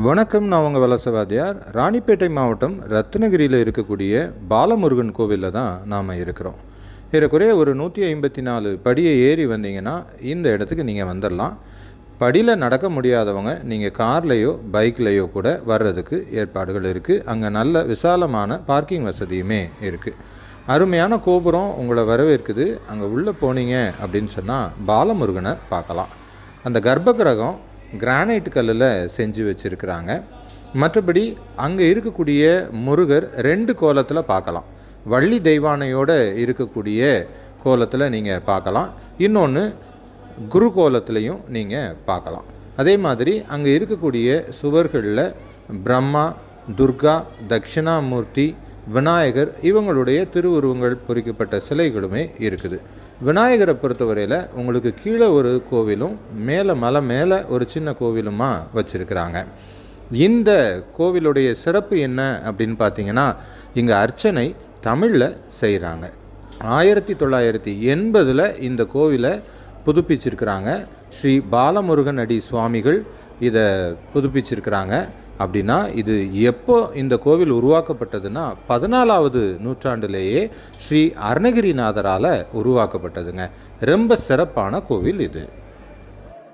வணக்கம் நான் உங்கள் வலசவாதியார் ராணிப்பேட்டை மாவட்டம் ரத்னகிரியில் இருக்கக்கூடிய பாலமுருகன் கோவிலில் தான் நாம் இருக்கிறோம். ஏறக்குறைய ஒரு நூற்றி ஐம்பத்தி நாலு படியை ஏறி வந்தீங்கன்னா இந்த இடத்துக்கு நீங்கள் வந்துடலாம் படியில் நடக்க முடியாதவங்க நீங்கள் கார்லேயோ பைக்லேயோ கூட வர்றதுக்கு ஏற்பாடுகள் இருக்குது அங்கே நல்ல விசாலமான பார்க்கிங் வசதியுமே இருக்குது அருமையான கோபுரம் உங்களை வரவேற்குது. அங்கே உள்ளே போனீங்க அப்படின்னு சொன்னால் பாலமுருகனை பார்க்கலாம். அந்த கர்ப்பகிரகம் கிரானைட் கல்லில் செஞ்சு வச்சுருக்கிறாங்க. மற்றபடி அங்கே இருக்கக்கூடிய முருகர் ரெண்டு கோலத்தில் பார்க்கலாம் வள்ளி தெய்வானையோடு இருக்கக்கூடிய கோலத்தில் நீங்கள் பார்க்கலாம் இன்னொன்று குரு கோலத்துலேயும் நீங்கள் பார்க்கலாம் அதே மாதிரி அங்கே இருக்கக்கூடிய சுவர்களில் பிரம்மா துர்கா தட்சிணாமூர்த்தி விநாயகர் இவங்களுடைய திருவுருவங்கள் பொறிக்கப்பட்ட சிலைகளுமே இருக்குது. விநாயகரை பொறுத்தவரையில் உங்களுக்கு கீழே ஒரு கோவிலும் மேலே மலை மேலே ஒரு சின்ன கோவிலுமாக வச்சுருக்கிறாங்க. இந்த கோவிலுடைய சிறப்பு என்ன அப்படின்னு பார்த்தீங்கன்னா இங்கே அர்ச்சனை தமிழில் செய்கிறாங்க ஆயிரத்தி தொள்ளாயிரத்தி எண்பதில் இந்த கோவிலை புதுப்பிச்சிருக்கிறாங்க. ஸ்ரீ பாலமுருகன் அடி சுவாமிகள் இதை புதுப்பிச்சிருக்கிறாங்க. அப்படின்னா இது எப்போ இந்த கோவில் உருவாக்கப்பட்டதுன்னா பதினாலாவது நூற்றாண்டிலேயே ஸ்ரீ அருணகிரிநாதரால் உருவாக்கப்பட்டதுங்க. ரொம்ப சிறப்பான கோவில் இது.